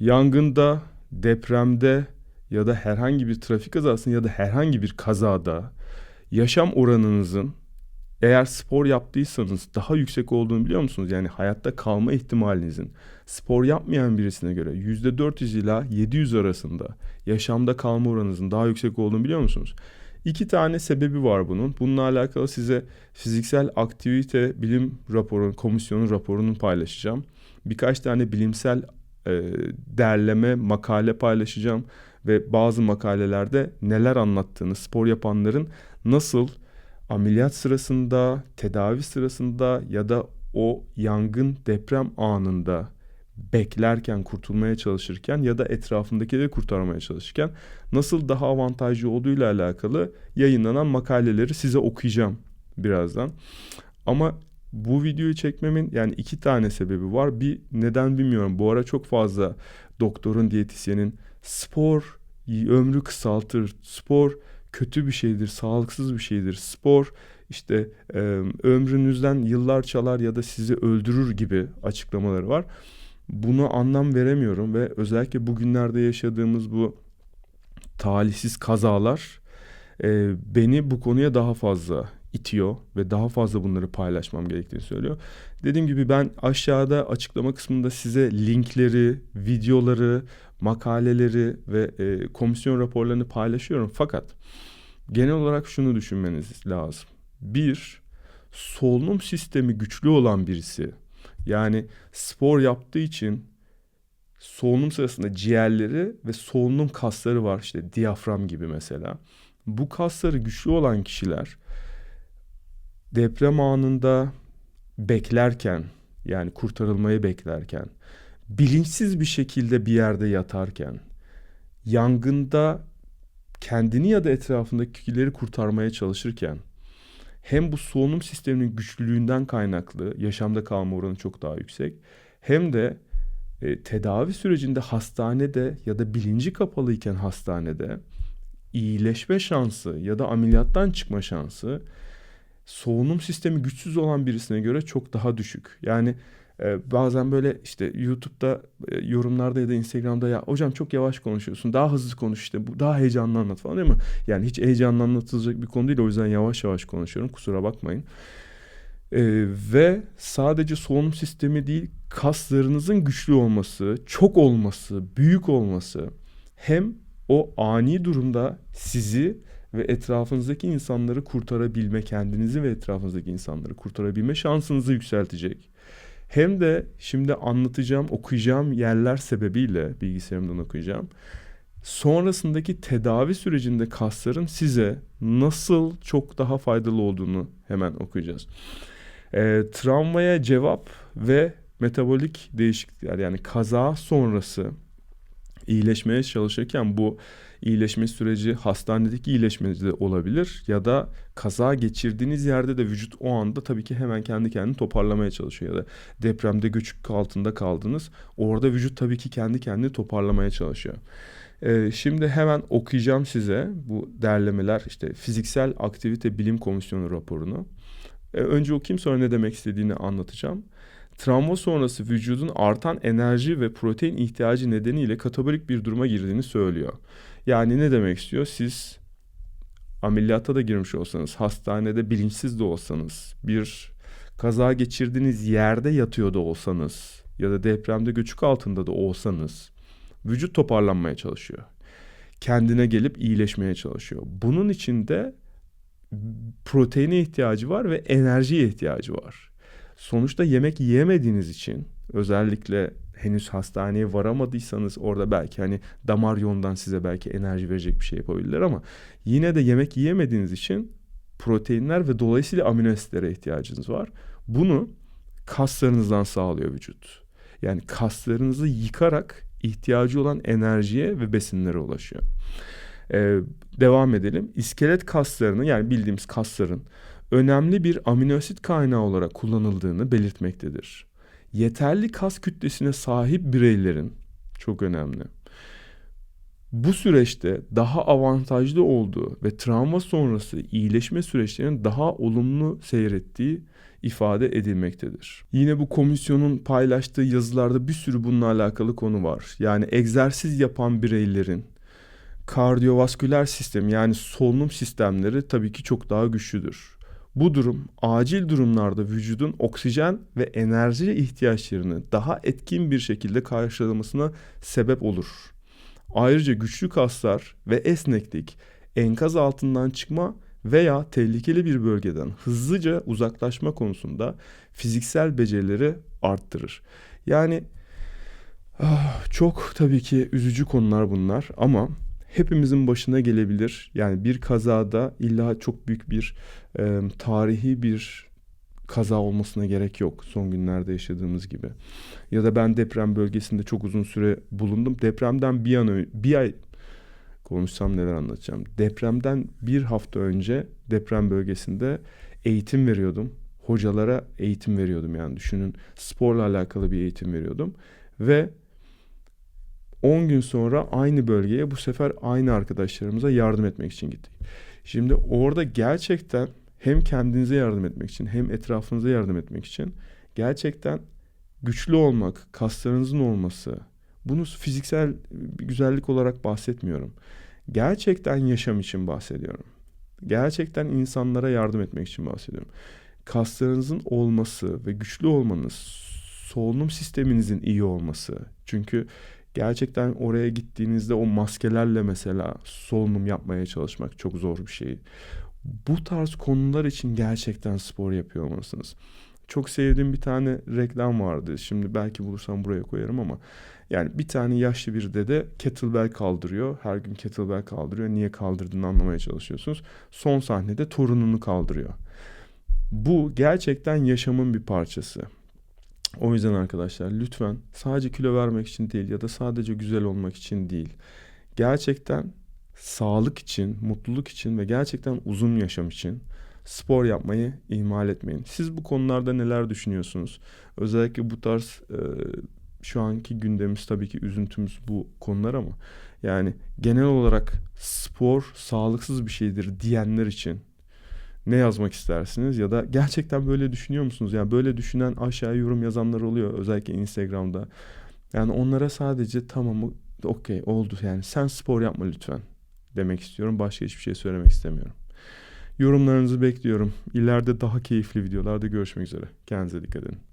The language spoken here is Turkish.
Yangında, depremde ya da herhangi bir trafik kazasında ya da herhangi bir kazada yaşam oranınızın eğer spor yaptıysanız daha yüksek olduğunu biliyor musunuz? Yani hayatta kalma ihtimalinizin spor yapmayan birisine göre %400 ila 700 arasında yaşamda kalma oranınızın daha yüksek olduğunu biliyor musunuz? İki tane sebebi var bunun. Bununla alakalı size fiziksel aktivite bilim raporu, komisyonun raporunu paylaşacağım. Birkaç tane bilimsel e, derleme, makale paylaşacağım ve bazı makalelerde neler anlattığını, spor yapanların nasıl ameliyat sırasında, tedavi sırasında ya da o yangın deprem anında beklerken, kurtulmaya çalışırken ya da etrafındakileri kurtarmaya çalışırken nasıl daha avantajlı olduğuyla alakalı yayınlanan makaleleri size okuyacağım birazdan. Ama bu videoyu çekmemin yani iki tane sebebi var. Bir neden bilmiyorum. Bu ara çok fazla doktorun, diyetisyenin spor ömrü kısaltır, spor kötü bir şeydir, sağlıksız bir şeydir. Spor işte e, ömrünüzden yıllar çalar ya da sizi öldürür gibi açıklamaları var. Bunu anlam veremiyorum ve özellikle bugünlerde yaşadığımız bu talihsiz kazalar e, beni bu konuya daha fazla itiyor ve daha fazla bunları paylaşmam gerektiğini söylüyor. Dediğim gibi ben aşağıda açıklama kısmında size linkleri, videoları, makaleleri ve e, komisyon raporlarını paylaşıyorum. Fakat genel olarak şunu düşünmeniz lazım. Bir, solunum sistemi güçlü olan birisi yani spor yaptığı için solunum sırasında ciğerleri ve solunum kasları var işte diyafram gibi mesela. Bu kasları güçlü olan kişiler deprem anında beklerken yani kurtarılmayı beklerken bilinçsiz bir şekilde bir yerde yatarken yangında kendini ya da etrafındakileri kurtarmaya çalışırken hem bu solunum sisteminin güçlülüğünden kaynaklı yaşamda kalma oranı çok daha yüksek hem de e, tedavi sürecinde hastanede ya da bilinci kapalıyken hastanede iyileşme şansı ya da ameliyattan çıkma şansı solunum sistemi güçsüz olan birisine göre çok daha düşük. Yani e, bazen böyle işte YouTube'da e, yorumlarda ya da Instagram'da ya hocam çok yavaş konuşuyorsun daha hızlı konuş işte bu daha heyecanlı anlat falan değil mi? Yani hiç heyecanlı anlatılacak bir konu değil o yüzden yavaş yavaş konuşuyorum kusura bakmayın. E, ve sadece solunum sistemi değil kaslarınızın güçlü olması, çok olması, büyük olması hem o ani durumda sizi ve etrafınızdaki insanları kurtarabilme, kendinizi ve etrafınızdaki insanları kurtarabilme şansınızı yükseltecek. Hem de şimdi anlatacağım, okuyacağım yerler sebebiyle bilgisayarımdan okuyacağım. Sonrasındaki tedavi sürecinde kasların size nasıl çok daha faydalı olduğunu hemen okuyacağız. E, travmaya cevap ve metabolik değişiklikler yani kaza sonrası iyileşmeye çalışırken bu iyileşme süreci hastanedeki iyileşme de olabilir ya da kaza geçirdiğiniz yerde de vücut o anda tabii ki hemen kendi kendini toparlamaya çalışıyor ya da depremde göçük altında kaldınız. Orada vücut tabii ki kendi kendini toparlamaya çalışıyor. Ee, şimdi hemen okuyacağım size bu derlemeler işte fiziksel aktivite bilim komisyonu raporunu. Ee, önce okuyayım sonra ne demek istediğini anlatacağım. Travma sonrası vücudun artan enerji ve protein ihtiyacı nedeniyle katabolik bir duruma girdiğini söylüyor. Yani ne demek istiyor? Siz ameliyata da girmiş olsanız, hastanede bilinçsiz de olsanız, bir kaza geçirdiğiniz yerde yatıyor da olsanız ya da depremde göçük altında da olsanız vücut toparlanmaya çalışıyor. Kendine gelip iyileşmeye çalışıyor. Bunun için de proteine ihtiyacı var ve enerjiye ihtiyacı var. Sonuçta yemek yiyemediğiniz için özellikle henüz hastaneye varamadıysanız orada belki hani damar yolundan size belki enerji verecek bir şey yapabilirler ama yine de yemek yiyemediğiniz için proteinler ve dolayısıyla amino asitlere ihtiyacınız var. Bunu kaslarınızdan sağlıyor vücut. Yani kaslarınızı yıkarak ihtiyacı olan enerjiye ve besinlere ulaşıyor. Ee, devam edelim. İskelet kaslarını yani bildiğimiz kasların önemli bir amino asit kaynağı olarak kullanıldığını belirtmektedir yeterli kas kütlesine sahip bireylerin çok önemli. bu süreçte daha avantajlı olduğu ve travma sonrası iyileşme süreçlerinin daha olumlu seyrettiği ifade edilmektedir. Yine bu komisyonun paylaştığı yazılarda bir sürü bununla alakalı konu var. Yani egzersiz yapan bireylerin kardiyovasküler sistem yani solunum sistemleri tabii ki çok daha güçlüdür. Bu durum acil durumlarda vücudun oksijen ve enerji ihtiyaçlarını daha etkin bir şekilde karşılamasına sebep olur. Ayrıca güçlü kaslar ve esneklik enkaz altından çıkma veya tehlikeli bir bölgeden hızlıca uzaklaşma konusunda fiziksel becerileri arttırır. Yani ah, çok tabii ki üzücü konular bunlar ama hepimizin başına gelebilir. Yani bir kazada illa çok büyük bir e, tarihi bir kaza olmasına gerek yok son günlerde yaşadığımız gibi. Ya da ben deprem bölgesinde çok uzun süre bulundum. Depremden bir an bir ay konuşsam neler anlatacağım. Depremden bir hafta önce deprem bölgesinde eğitim veriyordum. Hocalara eğitim veriyordum yani düşünün sporla alakalı bir eğitim veriyordum. Ve 10 gün sonra aynı bölgeye bu sefer aynı arkadaşlarımıza yardım etmek için gittik. Şimdi orada gerçekten hem kendinize yardım etmek için hem etrafınıza yardım etmek için gerçekten güçlü olmak, kaslarınızın olması, bunu fiziksel bir güzellik olarak bahsetmiyorum. Gerçekten yaşam için bahsediyorum. Gerçekten insanlara yardım etmek için bahsediyorum. Kaslarınızın olması ve güçlü olmanız, solunum sisteminizin iyi olması. Çünkü gerçekten oraya gittiğinizde o maskelerle mesela solunum yapmaya çalışmak çok zor bir şey. Bu tarz konular için gerçekten spor yapıyor olmalısınız. Çok sevdiğim bir tane reklam vardı. Şimdi belki bulursam buraya koyarım ama yani bir tane yaşlı bir dede kettlebell kaldırıyor. Her gün kettlebell kaldırıyor. Niye kaldırdığını anlamaya çalışıyorsunuz. Son sahnede torununu kaldırıyor. Bu gerçekten yaşamın bir parçası. O yüzden arkadaşlar lütfen sadece kilo vermek için değil ya da sadece güzel olmak için değil. Gerçekten sağlık için, mutluluk için ve gerçekten uzun yaşam için spor yapmayı ihmal etmeyin. Siz bu konularda neler düşünüyorsunuz? Özellikle bu tarz e, şu anki gündemimiz tabii ki üzüntümüz bu konular ama yani genel olarak spor sağlıksız bir şeydir diyenler için ne yazmak istersiniz ya da gerçekten böyle düşünüyor musunuz? Yani böyle düşünen aşağıya yorum yazanlar oluyor özellikle Instagram'da. Yani onlara sadece tamamı okey oldu yani sen spor yapma lütfen demek istiyorum. Başka hiçbir şey söylemek istemiyorum. Yorumlarınızı bekliyorum. İleride daha keyifli videolarda görüşmek üzere. Kendinize dikkat edin.